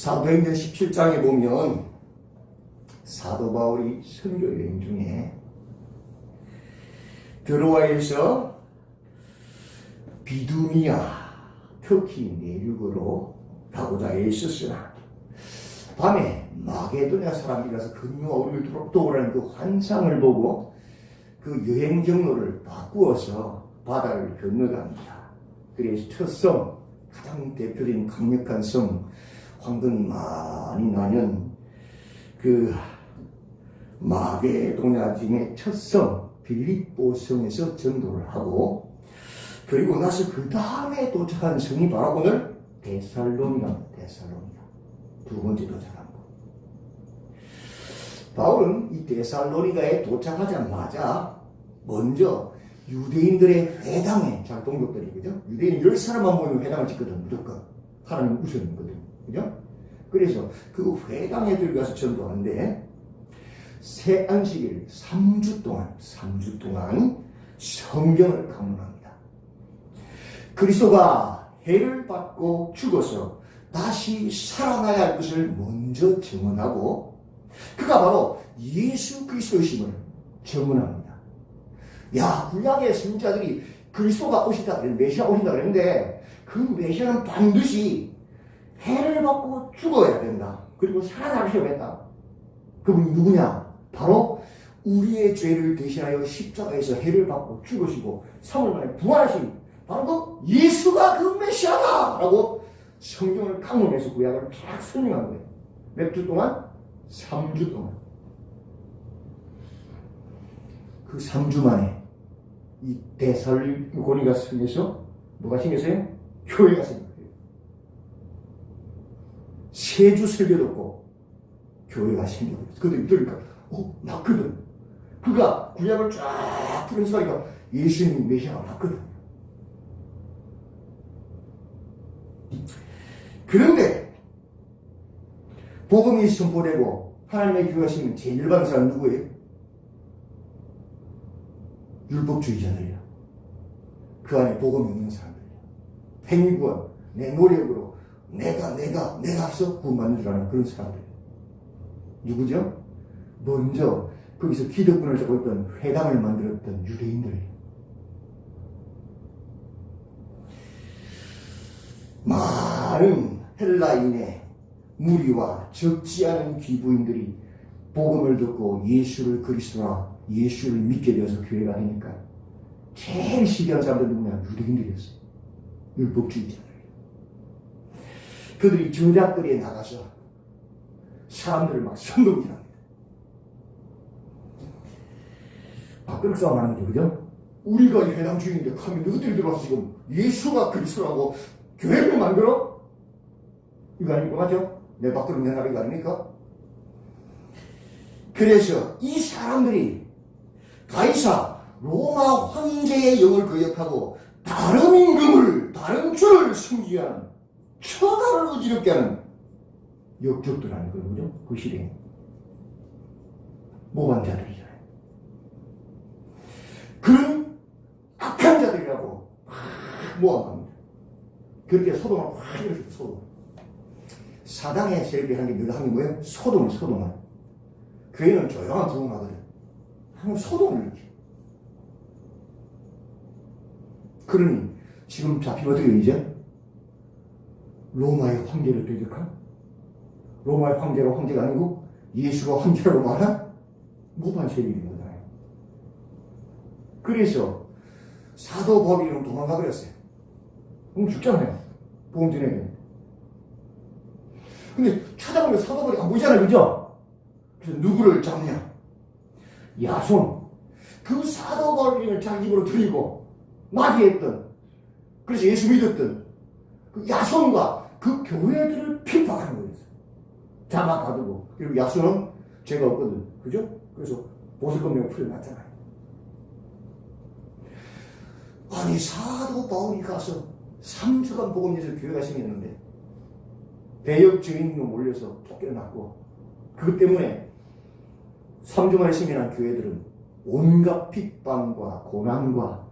사도행전 17장에 보면 사도 바울이 선교 여행 중에 드로아에서 비두니아 터키 내륙으로 가고자 애썼으나 밤에 마게도냐 사람이라서 근유가 우리를 도우라는 그 환상을 보고 그 여행 경로를 바꾸어서 바다를 건너갑니다. 그래서 첫성 가장 대표적인 강력한 성 황금이 많이 나는 그 마게도냐 중의 첫 성 빌립보 성에서 전도를 하고 그리고 나서 그 다음에 도착한 성이 바로 오늘 데살로니가 데살로니가 두 번째 도착한 거. 바울은 이 데살로니가에 도착하자마자 먼저 유대인들의 회당에 잘 동족들이 그죠? 유대인 열 사람만 모이면 회당을 짓거든 무조건 하나님 우선이거든 그죠? 그래서 그 회당에 들어가서 전도하는데 새 안식일 3주 동안 3주 동안 성경을 강론합니다. 그리스도가 해를 받고 죽어서 다시 살아나야 할 것을 먼저 증언하고 그가 바로 예수 그리스도이심을 증언합니다. 야, 구약의 선자들이 그리스도가 오시다 그랬는데 메시아 오신다 그랬는데 그 메시아는 반드시 해를 받고 죽어야 된다. 그리고 살아나셔야 된다. 그분이 누구냐? 바로 우리의 죄를 대신하여 십자가에서 해를 받고 죽으시고 3월 만에 부활하신 바로 그 예수가 그 메시아다! 라고 성경을 강론해서 구약을 쫙 설명한 거예요. 몇 주 동안? 3주 동안. 그 3주 만에 이 대살고니가 성에서 뭐가 생겼어요? 교회가 생겼어요. 세주 설교 듣고 교회가 생겨버렸어. 그들 들으니까, 어, 맞거든. 그가 구약을 쫙 풀면서 하니까 예수님이 메시아가 맞거든. 그런데 복음이 선포되고 하나님의 교회하시는 제일 받은 사람 누구예요? 율법주의자들이야. 그 안에 복음이 없는 사람들이야. 행위구원, 내 노력으로 내가 내가 내가 해서 구원받는 줄 아는 그런 사람들. 누구죠? 먼저 거기서 기득권을 잡고 있던 회당을 만들었던 유대인들이에요. 많은 헬라인의 무리와 적지 않은 귀부인들이 복음을 듣고 예수를 그리스도라 예수를 믿게 되어서 교회가 되니까 제일 시기한 사람들 누구냐? 유대인들이었어요. 율법주의자들. 그들이 전략거리에 나가서 사람들을 막 선동질합니다. 밥그릇 싸움 하는 거죠, 그죠? 우리가 이 해당 주인인데 하면 너희들이 들어와서 지금 예수가 그리스도라고 교회를 만들어? 이거 아니고 맞죠? 내 밥그릇 내놔라 이거 아닙니까? 그래서 이 사람들이 가이사 로마 황제의 영을 거역하고 다른 임금을 다른 주를 숨기 처가를 어지럽게 하는 역적들 아니거든요 그죠? 그 시대에 모반자들이잖아요 그런 악한 자들이라고 막 모아갑니다 그렇게 소동을 확 일으켰어 소동 사당의 세력이 하는 게늘 하는 게 뭐예요? 소동을 소동을 교회는 조용한 부흥하거든 한번 소동을 일으켜 그러니 지금 잡히면 어떻게 이제? 로마의 황제를 대적한? 로마의 황제가 황제가 아니고 예수가 황제라고 말한 모반 세력인 거잖아요. 그래서 사도 바울이랑 도망가 버렸어요. 그럼 죽잖아요. 보험 전에. 근데 찾아보면 사도 바울이 안 보이잖아요. 그죠? 그래서 누구를 잡냐? 야손. 그 사도 바울을 자기 집으로 들이고 마귀했던 그래서 예수 믿었던 그 야손과 그 교회들을 핍박하는 거였어요. 잡아가두고 그리고 야손은 죄가 없거든. 그죠? 그래서 보석금령 풀려났잖아요. 아니 사도 바울이 가서 3주간 복음에서 교회가 생겼는데 대역 증인으로 몰려서 쫓겨났고 그것 때문에 3주 만에 생겨난 교회들은 온갖 핍박과 고난과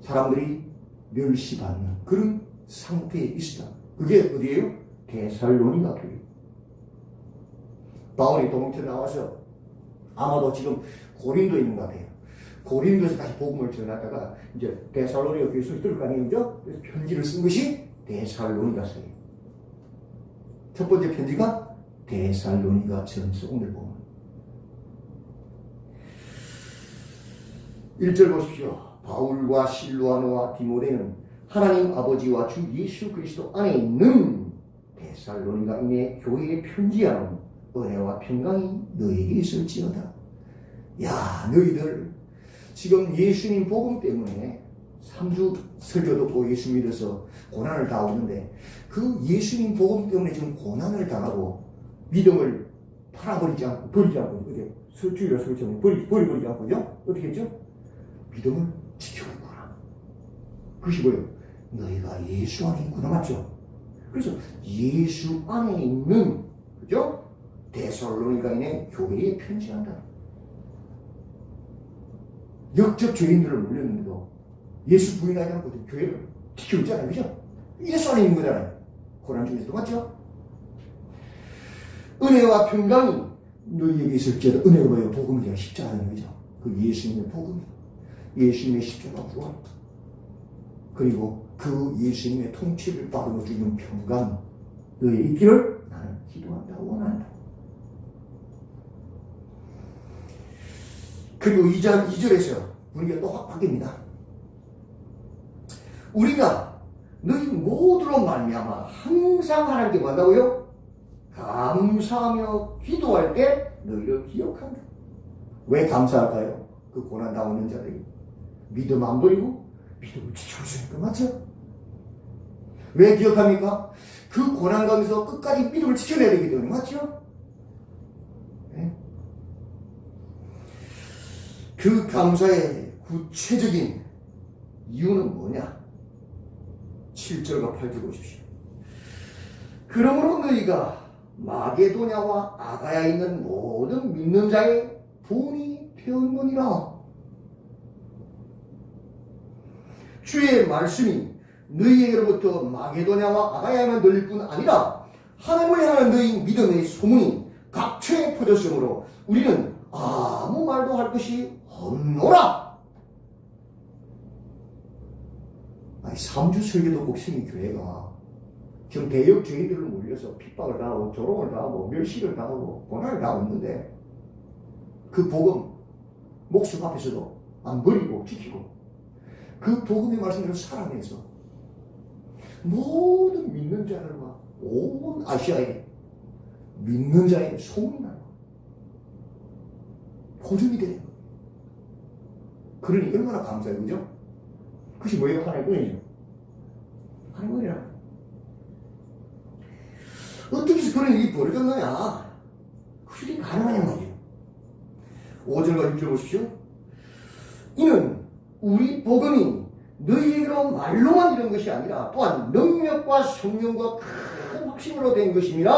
사람들이 멸시받는 그런 상태에 있었다. 그게 어디예요? 데살로니가 교회. 바울이 동태 나와서 아마도 지금 고린도에 있는 것 같아요. 고린도에서 다시 복음을 전하다가 이제 데살로니가 교회 소식 들을 거 아니에요, 그죠? 그래서 편지를 쓴 것이 데살로니가 서예요. 첫 번째 편지가 데살로니가 전서 오늘 보면 1절 보십시오. 바울과 실로아노와 디모데는 하나님 아버지와 주 예수 그리스도 안에 있는 데살로니가인의 교회에 편지하는 은혜와 평강이 너에게 있을지어다. 야, 너희들 지금 예수님 복음 때문에 3주 설교 듣고 예수 믿어서 고난을 당하는데 그 예수님 복음 때문에 지금 고난을 당하고 믿음을 팔아버리지 않고 버리지 않고 이렇게 설주일에 설교처럼 버리, 버리버리지 않고요. 어떻게 했죠? 믿음을 있구나. 그것이 뭐예요? 너희가 예수 안에 있구나. 맞죠? 그래서 예수 안에 있는, 그죠? 데살로니가인의 교회에 편지한다. 역적 죄인들을 물렸는데도 예수 부인하지 않고 교회를 지키고 있잖아요. 그죠? 예수 안에 있는 거잖아요. 고난 중에서도 맞죠? 은혜와 평강이 너희에게 있을지어다. 은혜가 뭐예요? 복음이야. 십자가는 거죠. 그 예수님의 복음. 예수님의 십자가 부활. 그리고 그 예수님의 통치를 받으며 주는 평강. 너희 있기를 나는 기도한다. 원한다. 그리고 2절, 2절에서 우리가 또 확 바뀝니다. 우리가 너희 모두로 말미암아 항상 하나님께 뭐한다고요? 감사하며 기도할 때 너희를 기억한다. 왜 감사할까요? 그 고난 당하는 자들이 믿음 안 버리고 믿음을 지켜주니까 맞죠? 왜 기억합니까? 그 고난 가운데서 끝까지 믿음을 지켜내야 되기 때문에 맞죠? 네? 그 감사의 구체적인 이유는 뭐냐? 7절과 8절 보십시오. 그러므로 너희가 마게도냐와 아가야에 있는 모든 믿는 자의 분이 되었느니라. 주의 말씀이 너희에게로부터 마게도냐와 아가야에만 들릴 뿐 아니라 하나님을 향하는 너희 믿음의 소문이 각처에 퍼졌으므로 우리는 아무 말도 할 것이 없노라. 아니, 3주 설교도 곡생이 교회가 지금 대역 주의들을 몰려서 핍박을 당하고 조롱을 당하고 멸시를 당하고 고난을 당하고 있는데 그 복음 목숨 앞에서도 안 버리고 지키고 그 복음의 말씀대로 살아내서 모든 믿는 자들과 온 아시아에 믿는 자의 소문이 나요. 보증이 되는 거예요. 그러니 얼마나 감사해요, 그죠? 그것이 뭐예요? 하나의 은혜죠. 하나의 은혜라. 어떻게 해서 그런 일이 벌어졌느냐? 그게 가능하냐 말이에요. 5절과 6절 보십시오. 이는 우리 복음이 너희에게로 말로만 이런 것이 아니라 또한 능력과 성령과 큰 확신으로 된 것입니다.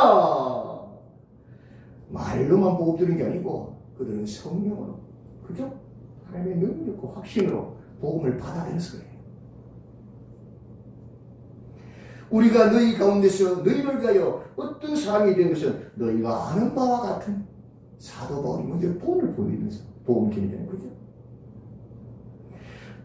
말로만 보고 들은 게 아니고 그들은 성령으로 그죠? 하나님의 능력과 확신으로 복음을 받아들여서 그래요. 우리가 너희 가운데서 너희를 위하여 어떤 사람이 된 것은 너희가 아는 바와 같은 사도 바울이 먼저 본을 보이면서 복음 전이되는 거죠.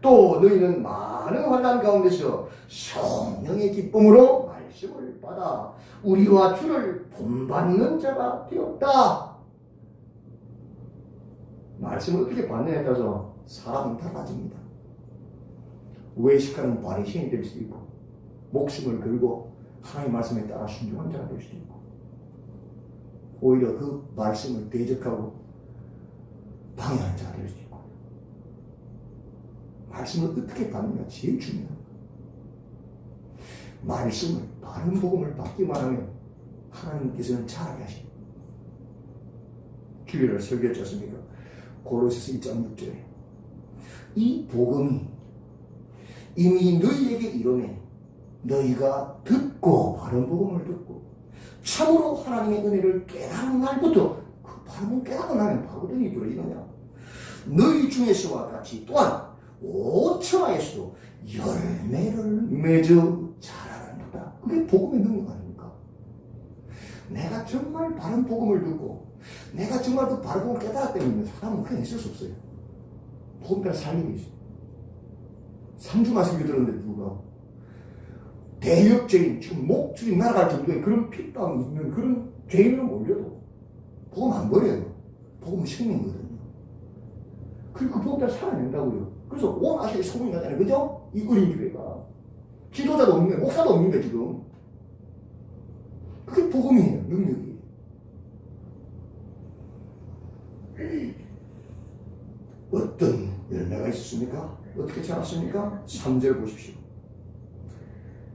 또 너희는 많은 환난 가운데서 성령의 기쁨으로 말씀을 받아 우리와 주를 본받는 자가 되었다. 말씀을 어떻게 받느냐에 따라서 사람은 달라집니다. 외식하는 바리새인이 될 수도 있고 목숨을 걸고 하나님의 말씀에 따라 순종한 자가 될 수도 있고 오히려 그 말씀을 대적하고 방해하는 자가 될 수도 있고 말씀을 어떻게 받느냐 제일 중요한 거예요. 말씀을 바른 복음을 받기만 하면 하나님께서는 잘하게 하십니다. 주일을 설교했지 않습니까? 고로새서 1.6절에 이 복음이 이미 너희에게 이르매 너희가 듣고 바른 복음을 듣고 참으로 하나님의 은혜를 깨달은 날부터 그 바른 깨닫고 나면 바로더니 들어지느냐 너희 중에서와 같이 또한 오천하에서도 열매를 맺어 자라는도다 그게 복음의 능력 아닙니까? 내가 정말 바른 복음을 듣고 내가 정말 그 바른 복음을 깨달았다면 사람은 그냥 있을 수 없어요. 복음 따라 살리고 있어요. 3주 말씀을 들었는데 불구하고 대역죄인 지금 목줄이 날아갈 정도의 그런 핍박이 있는 그런 죄인으로 몰려도 복음 안 버려요. 복음은 생명이거든요. 그리고 그 복음 따라 살아낸다고요. 그래서 온 아시아에 소문이 나잖아요. 그죠? 이 어린 교회가. 지도자도 없는데, 목사도 없는데, 지금. 그게 복음이에요, 능력이. 어떤 열매가 있었습니까? 어떻게 자랐습니까? 3절 보십시오.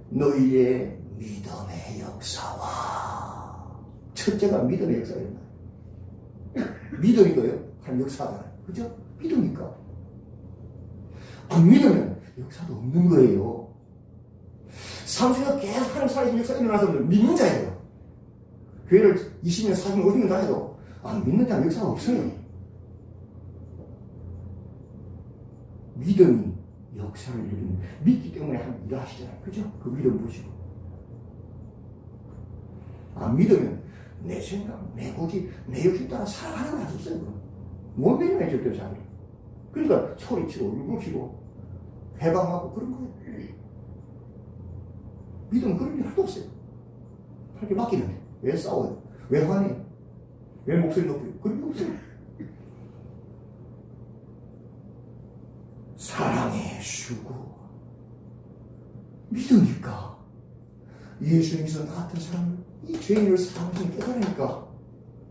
너희의 믿음의 역사와 첫째가 믿음의 역사였나? 믿음이고요. 한 역사잖아요. 그죠? 믿으니까. 안 믿으면 역사도 없는 거예요. 삼수가 계속 하나님 살아계신 역사가 사람들은 믿는 자예요. 교회를 20년, 40년, 50년 다녀도 안 믿는 자는 역사가 없어요. 믿음이 역사를 이루는 믿기 때문에 하나님 일하시잖아요. 그죠? 그 믿음 보시고. 안 믿으면 내 생각, 내 고집, 내 욕심 따라 살아가는 거 없어요. 못 믿으면 절대 자기. 그러니까 소리치고 울부짖고 해방하고 그런 거예요. 믿음 그런 게 하나도 없어요. 그렇게 맡기는데 왜 싸워요? 왜 화내요? 왜 목소리 높여요? 그런 게 없어요. 사랑의 수고 믿으니까 예수님께서 나 같은 사람을 이 죄인을 사랑하신 깨달으니까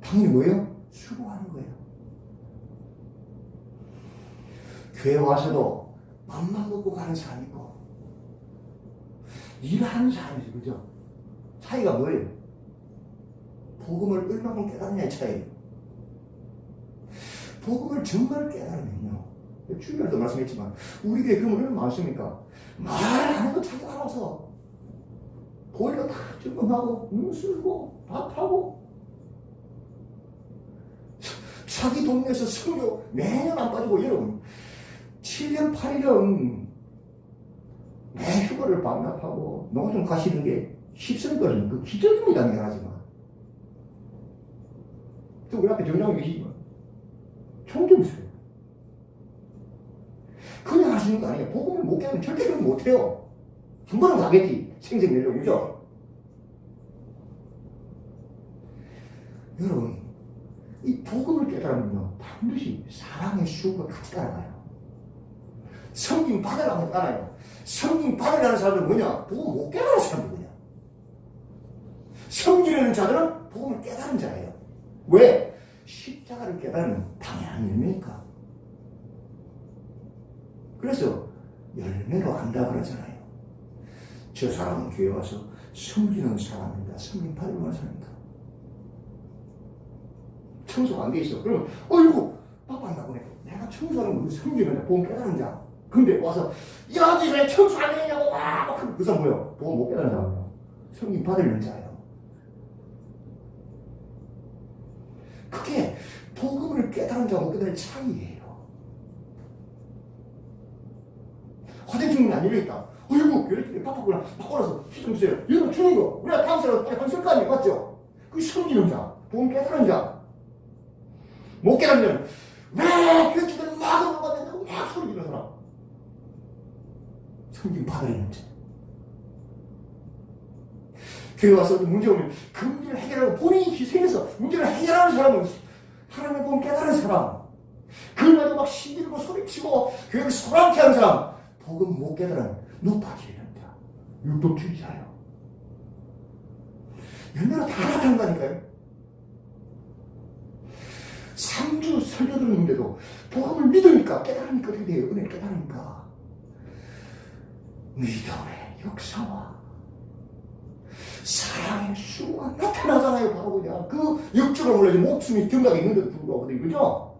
당연히 뭐예요? 수고하는 거예요. 교회 와서도 맘만 먹고 가는 사람이 있고 일하는 사람이죠. 그죠? 차이가 뭐예요? 복음을 얼마만큼 깨달느냐의 차이예요. 복음을 정말 깨달으면요. 주일날도 말씀했지만 우리 교회 그런 얼마나 많습니까? 말안 해도 자기 알아서 보일러 다 점검하고 물 쓸고 밥하고 자기 동네에서 성교 매년 안 빠지고 여러분 7년 8년 매 휴가를 반납하고 농촌 가시는 게 십선거는 그 기적입니다 미안하지만. 또 우리 앞에 정장이 계시지만 총경수요. 그냥 하시는 거 아니에요. 복음을 못 깨면 절대 그런 거 못해요. 한 번은 가겠지. 생생 내려고 그죠? 여러분 이 복음을 깨달으면요 반드시 사랑의 수가 같이 따라가요 성경 받으라고 따라요 성경 받으라는 사람들은 뭐냐 복음 못 깨달은 사람들이야 성기라는 자들은 복음을 깨달은 자예요 왜? 십자가를 깨달으면 당연한 열매니까 그래서 열매로 안다 그러잖아요 저 사람은 교회 와서 섬기는 사람입니다 성경 받으려는 사람입니다 청소가 안 돼 있어. 그러면, 어이구, 바빠한다 보네. 내가 청소하는 거 성질을 보험 깨달은 자. 근데 와서, 야, 너왜 청소 안 했냐고, 와! 막 하면 그 사람 뭐야? 보험 못 깨달은 사람이야. 성인 받으려는 자예요. 그게 복음을 깨달은 자와 못 깨달은 차이예요. 화장실문이 안 열려있다. 어이구, 교회 바쁘구나. 바꿔놔서 시좀 주세요. 이거 주는 거. 우리가 다음 사람 빨리 한쓸거 아니에요. 맞죠? 그 성기는 자. 복음 깨달은 자. 못 깨달으면 왜 교회들은 막 넘어가냐고 막 소리 지르는 사람 성경 받아내는 자 교회 와서 문제 오면 그 문제를 해결하고 본인이 희생해서 문제를 해결하는 사람은 하나님의 본 깨달은 사람. 그날도 막 시들고 소리치고 교회를 소란케 하는 사람. 복음 못 깨달은 노파지는 자 율법주의자예요. 열매가 다 나타난다니까요? 3주 설교 듣는데도 복음을 믿으니까 깨달으니까 어떻게 돼요? 은혜 깨달으니까 믿음의 역사와 사랑의 수가 나타나잖아요. 바로 그냥 그 역주를 몰라지 목숨이 경각이 있는데도 불구하고 그죠?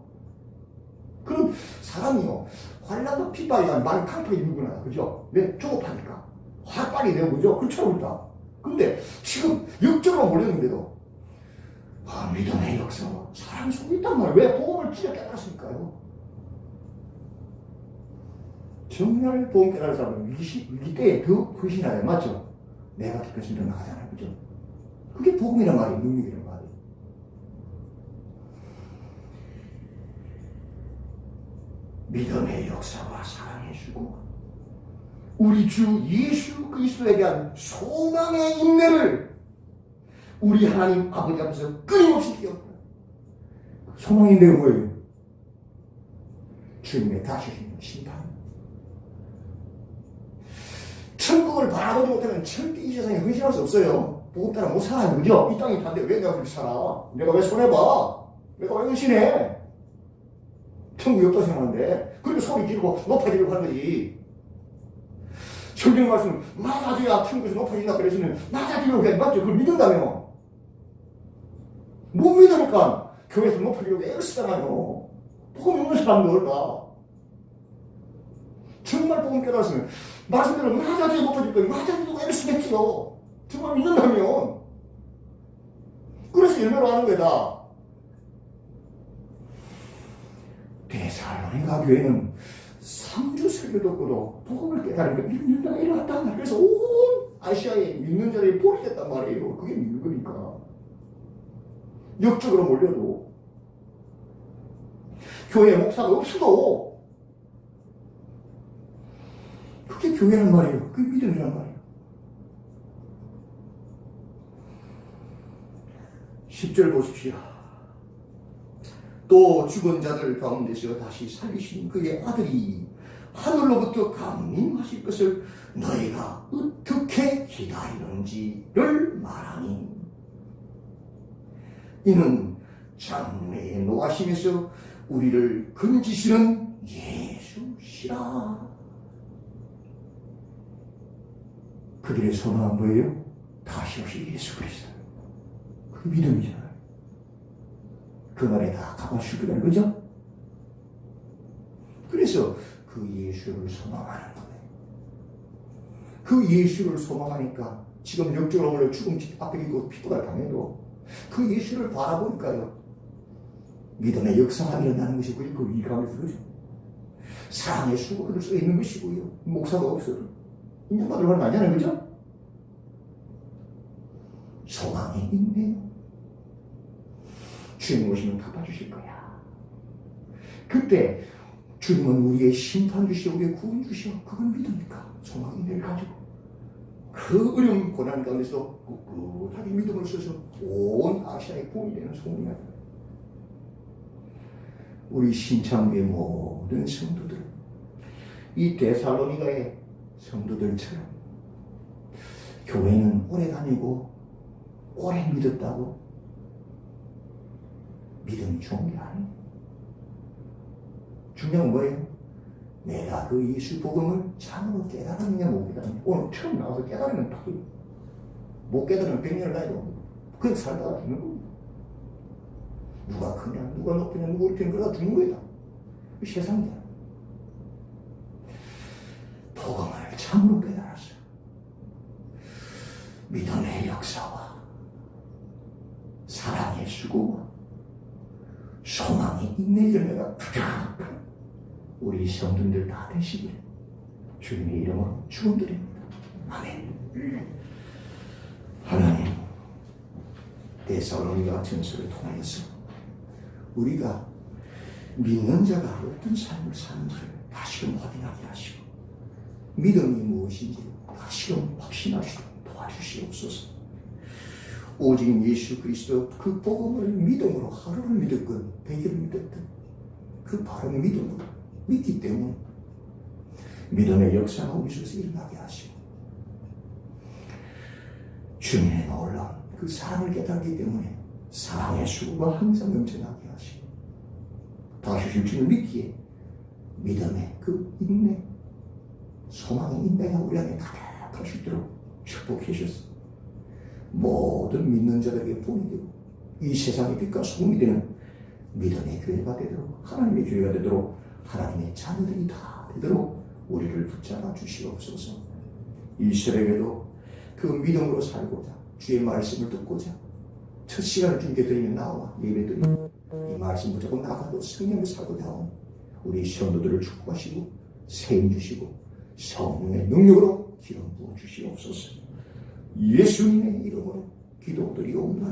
그럼 사람이요 환란과 핍박이가 많이 강팍이 누구나 그죠? 왜 조급하니까 화빨이 되고 그죠? 그렇죠 그렇다. 근데 지금 역주로 몰렸는데도 아, 믿음의 역사, 사랑이 속에 있단 말이에요. 왜 복음을 진짜 깨달았으니까요. 정말 복음 깨달은 사람은 위기, 위기 때에 더 헌신하요 맞죠? 내가 특별히 일어나가잖아요. 그죠? 그게 복음이란 말이에요. 능력이란 말이에요. 믿음의 역사와 사랑의 수고 우리 주 예수 그리스도에 대한 소망의 인내를 우리 하나님 아버지 앞에서 끊임없이. 소망의 인내가 뭐예요? 주님의 다시 심판. 천국을 바라보지 못하면 절대 이 세상에 헌신할 수 없어요. 보급 따라 못 살아요. 그죠? 이 땅이 반대 왜 내가 그렇게 살아? 내가 왜 손해봐? 내가 왜 헌신해? 천국이 없다 생각하는데. 그러니까 소리 지르고 높아지려고 하는 거지. 성경 말씀 낮아져야 천국에서 높아진다 그러시면 낮아지려고 해. 맞죠? 그걸 믿는다며. 못 믿으니까 교회에서 높아지려고 애를 쓰잖아요. 복음 없는 사람들 다. 정말 복음 깨달았으면 말씀대로 낮아져야 높아질 거예요. 낮아지려고 애를 쓰겠지요. 정말 믿는다면. 그래서 열매로 하는 거다. 대살로니가 교회는 3주 설교 듣고도 복음을 깨달으니까 믿는 자가 말이에요. 그래서 온 아시아에 믿는 자들이 볼이 됐단 말이에요. 그게 믿는 거니까. 역적으로 몰려도 교회 목사가 없어도 그게 교회란 말이에요. 그게 믿음이란 말이에요. 10절 보십시오. 또 죽은 자들 가운데서 다시 살리신 그의 아들이 하늘로부터 강림하실 것을 너희가 어떻게 기다리는지를 말하니 이는 장래에 노하심에서 우리를 건지시는 예수시라 그들의 소망은 뭐예요? 다시 오실 예수 그리스도 그 믿음이잖아요 그 말에 다 가보실 거라는 거죠? 그래서 그 예수를 소망하는 거예요. 그 예수를 소망하니까 지금 역적으로 올려 죽음 앞에 있고 피부가 당해도 그 예수를 바라보니까요. 믿음의 역사가 일어나는 것이 그리고 이감에서 그죠. 사랑의 수고를 써 있는 것이고요. 목사가 없어 도 인정받을 건 아니잖아요. 그죠? 소망이 있네요. 주님 오시면 갚아주실 거야. 그때 주님은 우리의 심판 주시오, 우리의 구원 주시오. 그걸 믿으니까 소망이 늘 가지고 그 어려운 고난 가운데서 꿋꿋하게 믿음을 써서 온 아시아의 구원이 되는 나요. 우리 신창교의 모든 성도들, 이 데살로니가의 성도들처럼 교회는 오래 다니고 오래 믿었다고 믿음이 좋은 게 아니에요. 중요한 건 뭐예요? 내가 그 예수 복음을 참으로 깨달았느냐 못 깨달았느냐 오늘 처음 나와서 깨달으면 답이 못 깨달으면 백년을 나이도 그냥 살다가 죽는 겁니다. 누가 크냐 누가 높으냐 누가 이렇게 그러다 죽는. 이 세상이야. 복음을 참으로 깨달았어. 믿음의 역사와 사랑의 수고와 소망이 있는 열매가 부득한 우리 성도들 다 되시길 주님의 이름으로 축원드립니다. 아멘. 하나님 데살로니가 전설을 통하여서 우리가 믿는 자가 어떤 삶을 사는지를 다시금 확인하게 하시고 믿음이 무엇인지 다시금 확신하시도록 도와주시옵소서. 오직 예수 그리스도 그 복음을 믿음으로 하루를 믿었건 백일을 믿었든 그 바른 믿음으로 믿기 때문에 믿음의 역사가 우리 속에서 일어나게 하시고 주님의 놀라운 그 사랑을 깨닫기 때문에 사랑의 수고가 항상 넘쳐나게 하시고 다시 주를 믿기에 믿음의 그 인내 소망의 인내가 우리 안에 가득할 수 있도록 축복해 주셨습니다. 모든 믿는 자들에게 본이 되고 이 세상의 빛과 소금이 되는 믿음의 교회가 되도록 하나님의 교회가 되도록 하나님의 자녀들이 다 되도록 우리를 붙잡아 주시옵소서 이 시대에도 그 믿음으로 살고자 주의 말씀을 듣고자 첫 시간을 주님께 드리면 나와 예배 드리고 이 말씀 붙잡고 나가도 성령을 살고자 하는 우리 성도들을 축복하시고 세임 주시고 성령의 능력으로 기름 부어 주시옵소서 예수님의 이름으로 없나요?